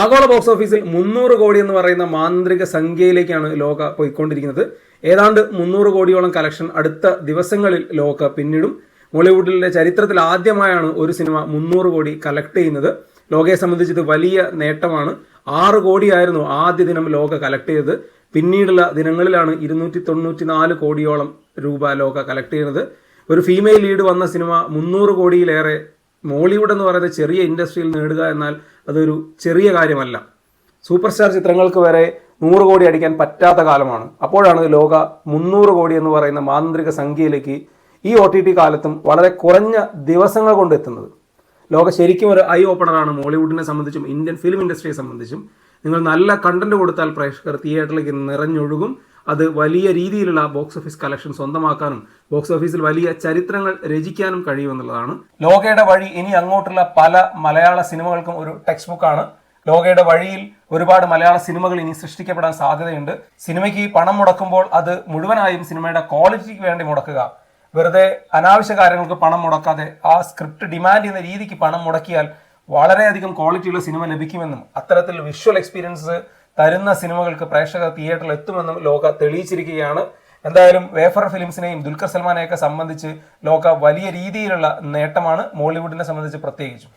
ആഗോള ബോക്സ് ഓഫീസിൽ മുന്നൂറ് കോടി എന്ന് പറയുന്ന മാന്ത്രിക സംഖ്യയിലേക്കാണ് ലോക പോയിക്കൊണ്ടിരിക്കുന്നത്. ഏതാണ്ട് മുന്നൂറ് കോടിയോളം കളക്ഷൻ അടുത്ത ദിവസങ്ങളിൽ ലോക പിന്നിടും. ബോളിവുഡിലെ ചരിത്രത്തിൽ ആദ്യമായാണ് ഒരു സിനിമ മുന്നൂറ് കോടി കളക്ട് ചെയ്യുന്നത്. ലോകയെ സംബന്ധിച്ച് ഇത് വലിയ നേട്ടമാണ്. ആറ് കോടിയായിരുന്നു ആദ്യ ദിനം ലോക കളക്ട് ചെയ്തത്. പിന്നീടുള്ള ദിനങ്ങളിലാണ് ഇരുന്നൂറ്റി തൊണ്ണൂറ്റി നാല് കോടിയോളം രൂപ ലോക കളക്ട് ചെയ്യുന്നത്. ഒരു ഫീമെയിൽ ലീഡ് വന്ന സിനിമ മുന്നൂറ് കോടിയിലേറെ മോളിവുഡ് എന്ന് പറയുന്ന ചെറിയ ഇൻഡസ്ട്രിയിൽ നേടുക എന്നാൽ അതൊരു ചെറിയ കാര്യമല്ല. സൂപ്പർ സ്റ്റാർ ചിത്രങ്ങൾക്ക് വരെ നൂറ് കോടി അടിക്കാൻ പറ്റാത്ത കാലമാണ്. അപ്പോഴാണ് ലോക മുന്നൂറ് കോടി എന്ന് പറയുന്ന മാന്ത്രിക സംഖ്യയിലേക്ക് ഈ ഒ ടി ടി കാലത്തും വളരെ കുറഞ്ഞ ദിവസങ്ങൾ കൊണ്ട് എത്തുന്നത്. ലോക ശരിക്കും ഒരു ഐ ഓപ്പണറാണ് മോളിവുഡിനെ സംബന്ധിച്ചും ഇന്ത്യൻ ഫിലിം ഇൻഡസ്ട്രിയെ സംബന്ധിച്ചും. നിങ്ങൾ നല്ല കണ്ടന്റ് കൊടുത്താൽ പ്രേക്ഷകർ തിയേറ്ററിലേക്ക് നിറഞ്ഞൊഴുകും. അത് വലിയ രീതിയിലുള്ള ബോക്സ് ഓഫീസ് കളക്ഷൻ സ്വന്തമാക്കാനും ബോക്സ് ഓഫീസിൽ വലിയ ചരിത്രങ്ങൾ രചിക്കാനും കഴിയുമെന്നുള്ളതാണ്. ലോകയുടെ വഴി ഇനി അങ്ങോട്ടുള്ള പല മലയാള സിനിമകൾക്കും ഒരു ടെക്സ്റ്റ് ബുക്കാണ് ലോകയുടെ വഴിയിൽ ഒരുപാട് മലയാള സിനിമകൾ ഇനി സൃഷ്ടിക്കപ്പെടാൻ സാധ്യതയുണ്ട്. സിനിമയ്ക്ക് പണം മുടക്കുമ്പോൾ അത് മുഴുവനായും സിനിമയുടെ ക്വാളിറ്റിക്ക് വേണ്ടി മുടക്കുക. വെറുതെ അനാവശ്യ കാര്യങ്ങൾക്ക് പണം മുടക്കാതെ ആ സ്ക്രിപ്റ്റ് ഡിമാൻഡ് ചെയ്യുന്ന രീതിക്ക് പണം മുടക്കിയാൽ വളരെയധികം ക്വാളിറ്റിയുള്ള സിനിമ ലഭിക്കുമെന്നും അത്തരത്തിൽ വിഷ്വൽ എക്സ്പീരിയൻസ് തരുന്ന സിനിമകൾക്ക് പ്രേക്ഷകർ തിയേറ്ററിൽ എത്തുമെന്നും ലോക തെളിയിച്ചിരിക്കുകയാണ്. എന്തായാലും വേഫർ ഫിലിംസിനെയും ദുൽഖർ സൽമാനെയൊക്കെ സംബന്ധിച്ച് ലോക വലിയ രീതിയിലുള്ള നേട്ടമാണ് മോളിവുഡിനെ സംബന്ധിച്ച് പ്രത്യേകിച്ചും.